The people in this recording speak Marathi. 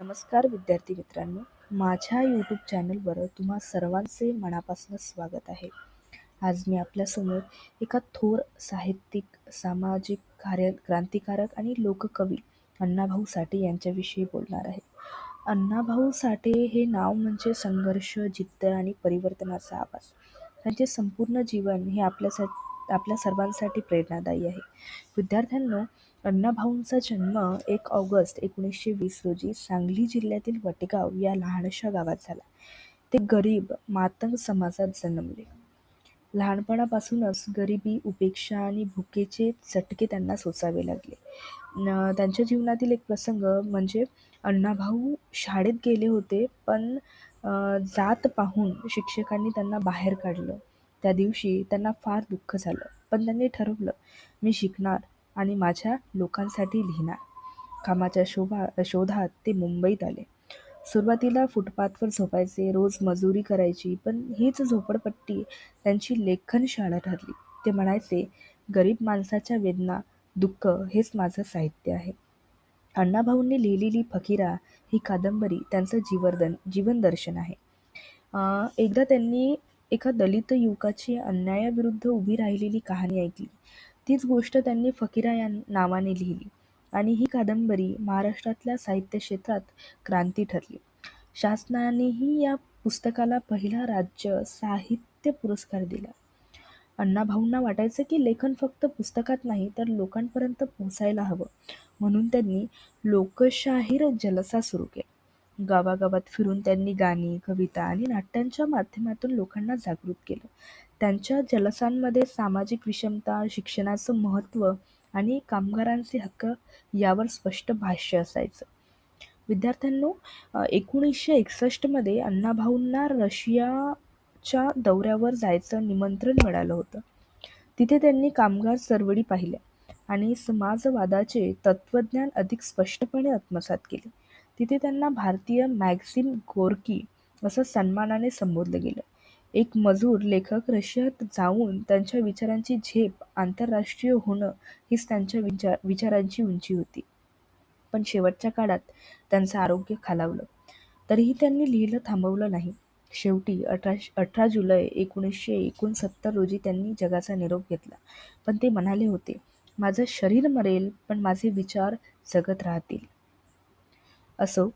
नमस्कार विद्यार्थी मित्रांनो माझ्या यूट्यूब चॅनलवर तुम्हा सर्वांचे मनापासून स्वागत आहे. आज मी आपल्यासमोर एका थोर साहित्यिक सामाजिक कार्य क्रांतिकारक आणि लोककवी अण्णाभाऊ साठे यांच्याविषयी बोलणार आहे. अण्णाभाऊ साठे हे नाव म्हणजे संघर्ष जिद्द आणि परिवर्तनाचा आवाज त्यांचे संपूर्ण जीवन हे आपल्यासाठी आपल्या सर्वांसाठी प्रेरणादायी आहे. विद्यार्थ्यांनो अण्णाभाऊंचा जन्म एक ऑगस्ट एकोणीसशे वीस रोजी सांगली जिल्ह्यातील वटेगाव या लहानशा गावात झाला. ते गरीब मातंग समाजात जन्मले. लहानपणापासूनच गरिबी उपेक्षा आणि भुकेचे चटके त्यांना सोसावे लागले. त्यांच्या जीवनातील एक प्रसंग म्हणजे अण्णाभाऊ शाळेत गेले होते पण जात पाहून शिक्षकांनी त्यांना बाहेर काढलं. त्या दिवशी त्यांना फार दुःख झालं. पण त्यांनी ठरवलं मी शिकणार आणि माझ्या लोकांसाठी लिहिणार. कामाच्या शोभा शोधात ते मुंबईत आले. सुरुवातीला फुटपाथवर झोपायचे रोज मजुरी करायची पण हीच झोपडपट्टी त्यांची लेखनशाळा ठरली. ते म्हणायचे गरीब माणसाच्या वेदना दुःख हेच माझं साहित्य आहे. अण्णाभाऊंनी लिहिलेली फकीरा ही कादंबरी त्यांचं जीवर्दन जीवनदर्शन आहे. एकदा त्यांनी एका दलित युवकाची अन्यायाविरुद्ध उभी राहिलेली कहाणी ऐकली. तीच गोष्ट त्यांनी फकीरा या नावाने लिहिली आणि ही कादंबरी महाराष्ट्रातल्या साहित्य क्षेत्रात क्रांती ठरली. शासनानेही या पुस्तकाला पहिला राज्य साहित्य पुरस्कार दिला. अण्णाभाऊंना वाटायचं की लेखन फक्त पुस्तकात नाही तर लोकांपर्यंत पोहोचायला हवं. म्हणून त्यांनी लोकशाहीर जलसा सुरू केला. गावागावात फिरून त्यांनी गाणी कविता आणि नाट्यांच्या माध्यमातून लोकांना जागृत केलं. त्यांच्या जलसांमध्ये सामाजिक विषमता शिक्षणाचं महत्त्व आणि कामगारांचे हक्क यावर स्पष्ट भाष्य असायचं. विद्यार्थ्यांनो एकोणीसशे एकसष्टमध्ये अण्णाभाऊंना रशियाच्या दौऱ्यावर जायचं निमंत्रण मिळालं होतं. तिथे त्यांनी कामगार चळवळी पाहिल्या आणि समाजवादाचे तत्त्वज्ञान अधिक स्पष्टपणे आत्मसात केले. तिथे त्यांना भारतीय मॅगझिन गोरकी असं सन्मानाने संबोधलं गेलं. एक मजूर लेखक रशियात जाऊन त्यांच्या विचारांची झेप आंतरराष्ट्रीय होणं हीच त्यांच्या विचार विचारांची उंची होती. पण शेवटच्या काळात त्यांचं आरोग्य खालावलं. तरीही त्यांनी लिहिलं थांबवलं नाही. शेवटी अठरा अठरा जुलै एकोणीसशे एकोणसत्तर रोजी त्यांनी जगाचा निरोप घेतला. पण ते म्हणाले होते माझं शरीर मरेल पण माझे विचार जगत राहतील. असो.